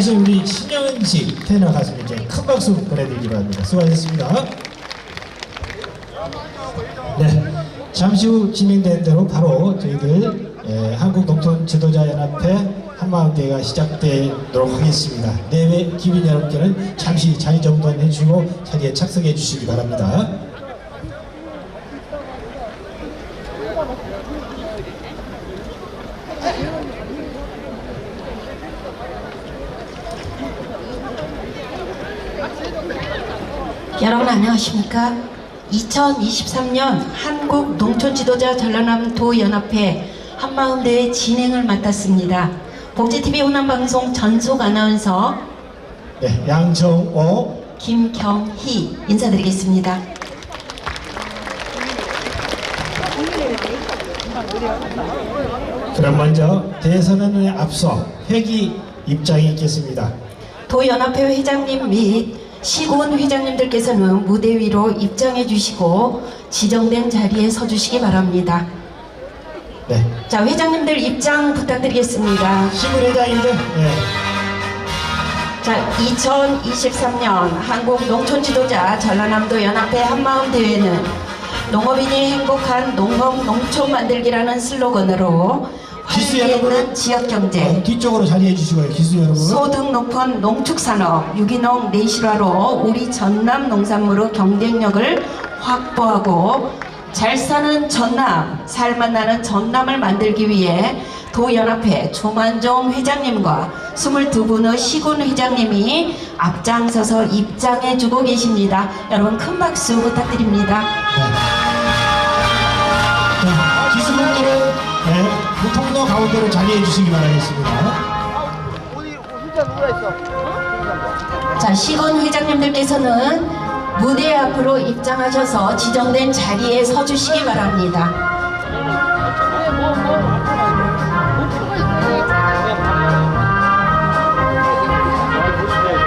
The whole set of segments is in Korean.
수고하신 우리 신영식 테너 가수님께 큰 박수 보내드리기 바랍니다. 수고하셨습니다. 네, 잠시 후 진행된 대로 바로 저희들 에, 한국농촌지도자연합회 한마음대회가 시작되도록 하겠습니다. 내외 기빈 여러분께는 잠시 자리 정돈해 주시고 자리에 착석해 주시기 바랍니다. 여러분 안녕하십니까? 2023년 한국 농촌 지도자 전라남도 연합회 한마음대회 진행을 맡았습니다. 복지TV 호남방송 전속 아나운서 네, 양정호 김경희 인사드리겠습니다. 그럼 먼저 대선언에 앞서 회기 입장이 있겠습니다. 도연합회 회장님 및 시군 회장님들께서는 무대 위로 입장해 주시고 지정된 자리에 서 주시기 바랍니다. 네, 자, 회장님들 입장 부탁드리겠습니다. 신문회장님들 네, 자, 2023년 한국 농촌 지도자 전라남도 연합회 한마음 대회는 농업인이 행복한 농업 농촌 만들기라는 슬로건으로 기수 여러분. 지역 경제, 뒤쪽으로 자리해 주시고요, 기수 여러분. 소득 높은 농축산업, 유기농 내실화로 우리 전남 농산물의 경쟁력을 확보하고 잘 사는 전남, 살맛 나는 전남을 만들기 위해 도연합회 조만종 회장님과 22분의 시군 회장님이 앞장서서 입장해주고 계십니다. 여러분 큰 박수 부탁드립니다. 네. 네, 무통로 가운데로 자리해 주시기 바라겠습니다. 자, 시군 회장님들께서는 무대 앞으로 입장하셔서 지정된 자리에 서 주시기 바랍니다.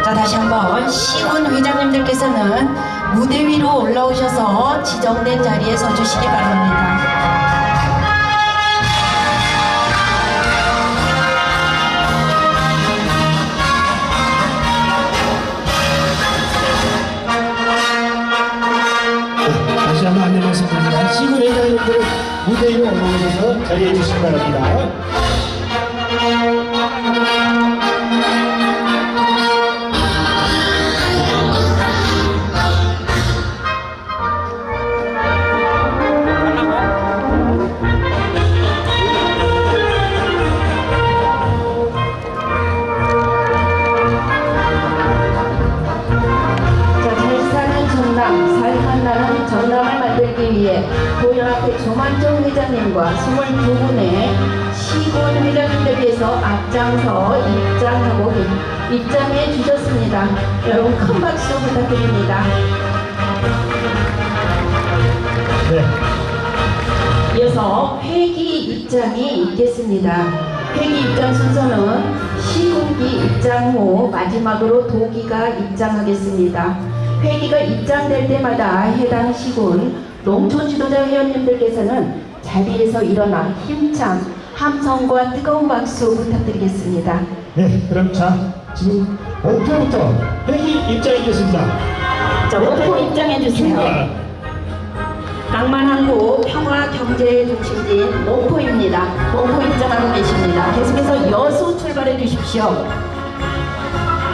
자, 다시 한번 시군 회장님들께서는 무대 위로 올라오셔서 지정된 자리에 서 주시기 바랍니다. 무대 위로 올라오셔서 자리해 주시기 바랍니다. 위해 도연합회 조만종 회장님과 22분의 시군 회장님들께서 앞장서 입장하고 계- 입장해 주셨습니다. 여러분 큰 박수 부탁드립니다. 네, 이어서 회기 입장이 있겠습니다. 회기 입장 순서는 시군기 입장 후 마지막으로 도기가 입장하겠습니다. 회기가 입장될 때마다 해당 시군 농촌 지도자 회원님들께서는 자리에서 일어나 힘찬 함성과 뜨거운 박수 부탁드리겠습니다. 네, 그럼 자, 지금 목표부터 회기 입장이겠습니다. 자, 목포 입장해 주세요. 낭만항구 평화 경제 중심지인 목포입니다. 목포 입장하고 계십니다. 계속해서 여수 출발해 주십시오.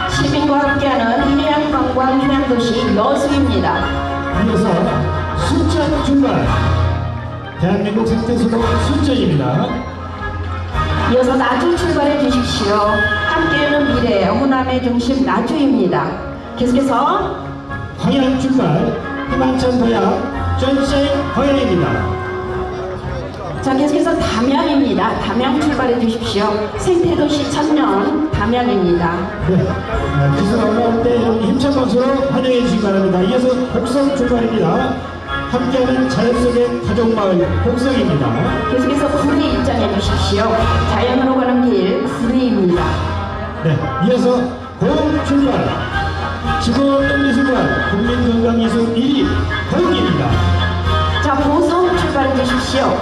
시민과 함께하는 해양 관광 휴양 도시 여수입니다. 출발. 대한민국 생태수도 순천입니다. 이어서 나주 출발해 주십시오. 함께하는 미래 호남의 중심 나주입니다. 계속해서 황양 출발. 희망찬 도약. 전생 황양입니다. 자 계속해서 담양입니다. 담양 출발해 주십시오. 생태도시 천년 담양입니다. 네, 아, 기술 올라올 때 힘찬 박수로 환영해 주시기 바랍니다. 이어서 곡성 출발입니다. 함께하는 자연 속의 가족마을 곡성입니다. 계속해서 구리 입장해 주십시오. 자연으로 가는 길 구리입니다. 네, 이어서 고흥 출발. 지구환경미술관 국민건강예술 1위 고흥입니다. 자 보성 출발해 주십시오.